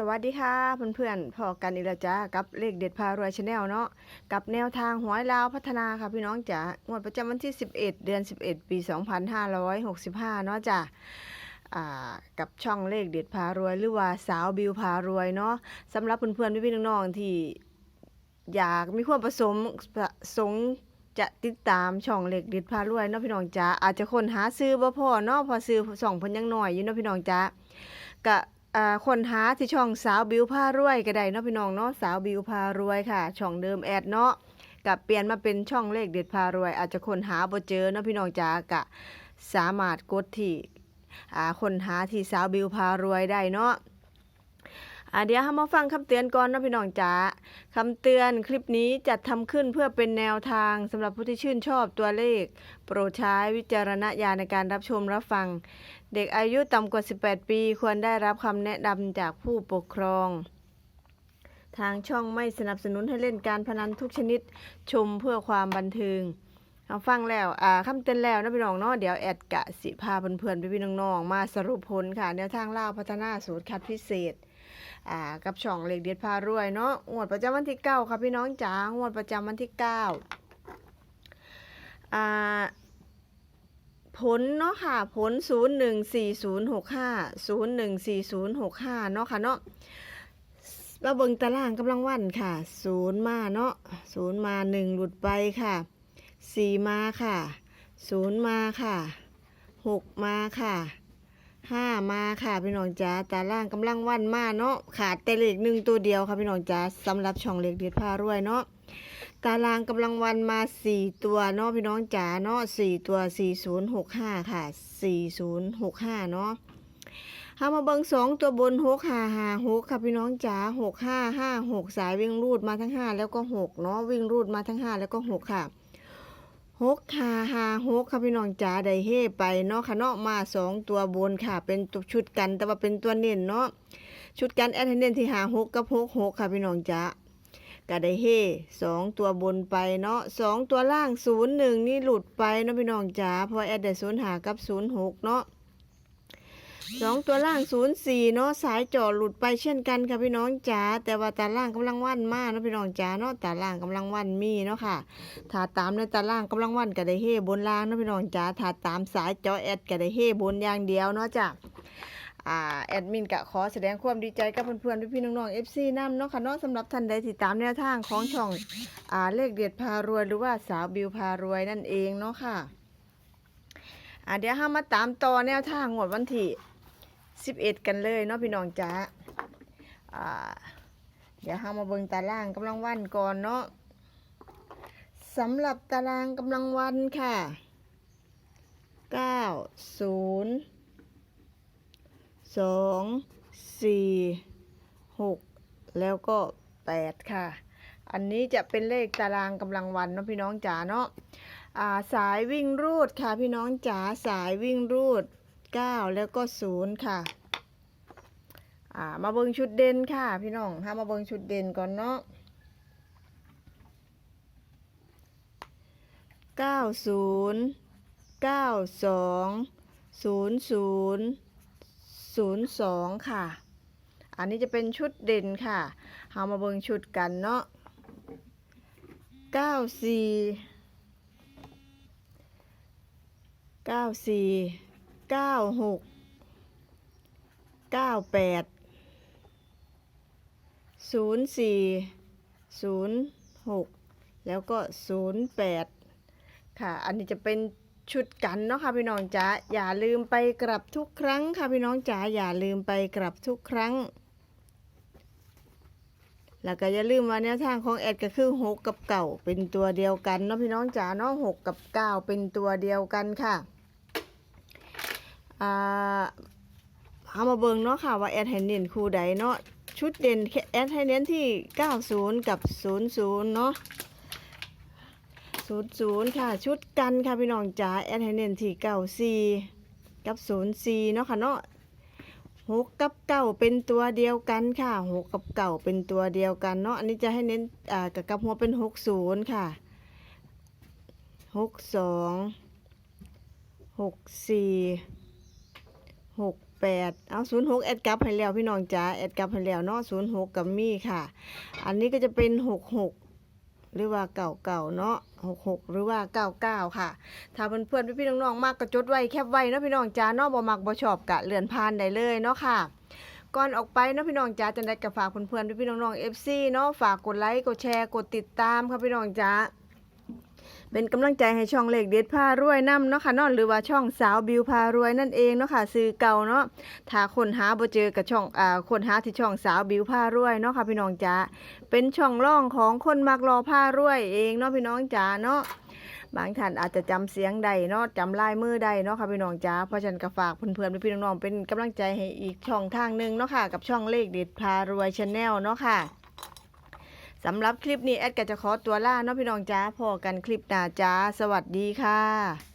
สวัสดีค่ะเพื่อนๆพอกันอีกแล้วจ้ากับเลขเด็ดพารวยชาแนลเนาะกับแนวทางหวยลาวพัฒนาค่ะพี่น้องจ๋างวดประจำวันที่ 11 เดือน 11 ปี 2565 เนาะจ้ะอ่ากับช่องเลขเด็ดพารวย หรือว่าสาวบิวพารวยเนาะสำหรับเพื่อนๆพี่ๆน้องๆที่อยากมีความประสมประสงค์จะติดตามช่องเลขเด็ดพารวยเนาะพี่น้องจ๋าอาจจะคนหาซื้อบ่พอเนาะพอซื้อสองเพิ่นยังหน้อยอยู่เนาะพี่น้องจ๋าก็ คนหาที่ช่องสาวบิวพารวยก็ได้เนาะพี่น้องเนาะสาวบิวพารวยค่ะ ช่องเดิมแอดเนาะกับเปลี่ยนมาเป็นช่องเลขเด็ดพารวย อาจจะคนหาบ่เจอเนาะพี่น้องจ๋ากะสามารถกดที่คนหาที่สาวบิวพารวยได้เนาะ อ่าเดี๋ยวเรามาฟังคำเตือนก่อนนะพี่น้องจ๋าคำเตือนคลิปนี้จัดทำขึ้นเพื่อเป็นแนวทางสำหรับผู้ที่ชื่นชอบตัวเลข โปรดใช้วิจารณญาณในการรับชมรับฟัง เด็กอายุต่ำกว่า 18 ปีควรได้รับคำแนะนำจากผู้ปกครอง ทางช่องไม่สนับสนุนให้เล่นการพนันทุกชนิดชมเพื่อความบันเทิงเอาฟังแล้ว อ่าคำเตือนแล้วนะพี่น้องเนาะ เดี๋ยวแอดกะสิพาเพื่อนๆพี่ๆน้องๆมาสรุปผลค่ะแนวทางเล่าพัฒนาสูตรคัดพิเศษ กับช่องเหล็กเด็ดพารวยเนาะงวดประจำวันที่เก้าค่ะพี่น้องจ๋างวดประจำวันที่เก้าอ่าผลเนาะค่ะผล 0 1 4 0 6 5 0 1 4 0 6 5 เนาะค่ะเนาะมาเบิ่งตารางกำลังวันค่ะ0มาเนาะ0มา1หลุดไปค่ะ4มาค่ะ0มาค่ะ6มาค่ะ 5มาค่ะพี่น้องจ๋าตารางกำลังวันมาเนาะขาดแต่เลขหนึ่งตัวเดียวค่ะพี่น้องจ๋าสำหรับช่องเล็กเด็ดพารวยเนาะตารางกำลังวันมา4ตัวเนาะพี่น้องจ๋าเนาะ4ตัว4065ค่ะ4065เนาะเฮามาเบิ่ง2ตัวบน6556ค่ะพี่น้องจ๋า6556สายวิ่งรูดมาทั้ง5แล้วก็6เนาะวิ่งรูดมาทั้ง5แล้วก็6ค่ะ ฮกคาฮาฮกค่ะพี่น้องจ๋าได้เฮไปเนาะค่ะเนาะมาสองตัวบนค่ะ เป็นตัวชุดกันแต่ว่าเป็นตัวเน้นเนาะชุดกันแอดเทนเนนที่หาฮกกับ66ค่ะพี่น้องจ๋าก็ได้เฮสองตัวบนไปเนาะสองตัวล่างศูนย์หนึ่งนี่หลุดไปเนาะพี่น้องจ๋าเพราะแอดได้ศูนย์หากับศูนย์หกเนาะ สองตัวล่างศูนย์สี่เนาะสายจ่อหลุดไปเช่นกันค่ะพี่น้องจ๋าแต่ว่าตาล่างกำลังวันมากเนาะพี่น้องจ๋าเนาะตาล่างกำลังวันมีเนาะค่ะถ้าตามในตาล่างกำลังวันก็ได้เฮบนล่างเนาะพี่น้องจ๋าถ้าตามสายจ่อแอดก็ได้เฮบนอย่างเดียวเนาะจ้ะอ่าแอดมินกะขอแสดงความดีใจกับเพื่อนๆพี่ๆน้องๆ FC น้ำเนาะค่ะเนาะสำหรับท่านใดที่ตามแนวทางของช่องอ่าเลขเด็ดพารวยหรือว่าสาวบิวพารวยนั่นเองเนาะค่ะอ่าเดี๋ยวเรามาตามต่อแนวทางงวดวันที่ 11กันเลยเนาะพี่น้องจ๋าเดี๋ยวเรามาเบิ่งตารางกำลังวันก่อนเนาะสำหรับตารางกำลังวันค่ะ9 0สองสี่หกแล้วก็แปดค่ะ อันนี้จะเป็นเลขตารางกำลังวันเนาะพี่น้องจ๋าเนาะสายวิ่งรูดค่ะพี่น้องจ๋าสายวิ่งรูด เก้าแล้วก็ศูนย์ค่ะ อ่า มาเบิ่งชุดเด่นค่ะ พี่น้องถ้ามาเบิ่งชุดเด่นก่อนเนาะเก้าศูนย์เก้าสองศูนย์ศูนย์ศูนย์สองค่ะ อันนี้จะเป็นชุดเด่นค่ะเอามาเบิ่งชุดกันเนาะเก้าสี่เก้าสี่ เก้าหกเก้าแปดศูนย์สี่ศูนย์หกแล้วก็ศูนย์แปดค่ะ อันนี้จะเป็นชุดกันเนาะค่ะพี่น้องจ๋าอย่าลืมไปกลับทุกครั้งค่ะพี่น้องจ๋าอย่าลืมไปกลับทุกครั้ง แล้วก็อย่าลืมว่าแนวทางของแอดก็คือหกกับเก่าเป็นตัวเดียวกันเนาะพี่น้องจ๋าเนาะหกกับเก้าเป็นตัวเดียวกันค่ะ อ่าเอามาเบิ่งเนาะค่ะว่าแอดให้เน้นคู่ใดเนาะชุดเด่นแอดให้เน้นที่ 90 กับ 00 เนาะศูนย์ศูนย์ค่ะ ชุดกันค่ะพี่น้องจ๋าแอดให้เน้นที่เก้าสี่กับศูนย์สี่เนาะค่ะเนาะหกกับเก้าเป็นตัวเดียวกันค่ะหกกับเก้าเป็นตัวเดียวกันเนาะอันนี้จะให้เน้นอ่ากับกับหัวเป็นหกศูนย์ค่ะหกสองหกสี่ หกแปดเอาศูนย์หกแอดกลับให้แล้วพี่น้องจ๋าแอดกลับให้แล้วเนาะศูนย์หกกับมี่ค่ะ อันนี้ก็จะเป็นหกหกหรือว่าเก่าเก่าเนาะหกหกหรือว่าเก้าเก้าค่ะ ถ้าเพื่อนเพื่อนๆพี่ๆน้องๆมากก็จดไว้แคบไว้เนาะพี่น้องจ๋าเนาะบ่มักบ่ชอบกะเลื่อนผ่านได้เลยเนาะค่ะก่อนออกไปเนาะพี่น้องจ๋าจังได้ก็ฝากเพื่อนๆพี่ๆน้องๆ FC เนาะฝากกดไลค์กดแชร์กดติดตามค่ะพี่น้องจ๋า เป็นกำลังใจให้ช่องเลขเด็ดพารวยนํเนาะค่ะนาะหรือว่าช่องสาวบิวพารวยนั่นเองเนาะค่ะซื้อเก่าเนาะถ้าคนหาบ่เจอกับช่องอ่าคนหาที่ช่องสาวบิวพารวยเนาะค่ะพี่น้องจ๋าเป็นช่องร่องของคนมักรอพารวยเองเนาะพี่น้องจ๋าเนาะบางท่านอาจจะจำเสียงใดเนาะจำลายมือใดเนาะค่ะพี่น้องจ๋าเพราะฉันก็ฝากเพื่อนๆพี่ๆน้องๆเป็นกำลังใจให้อีกช่องทางหนึงเนาะค่ะกับช่องเลขเด็ดพารวยชาแนลเนาะค่ะ สำหรับคลิปนี้แอดก็จะขอตัวล่าเนาะพี่น้องจ้าพอกันคลิปหน้าจ้า สวัสดีค่ะ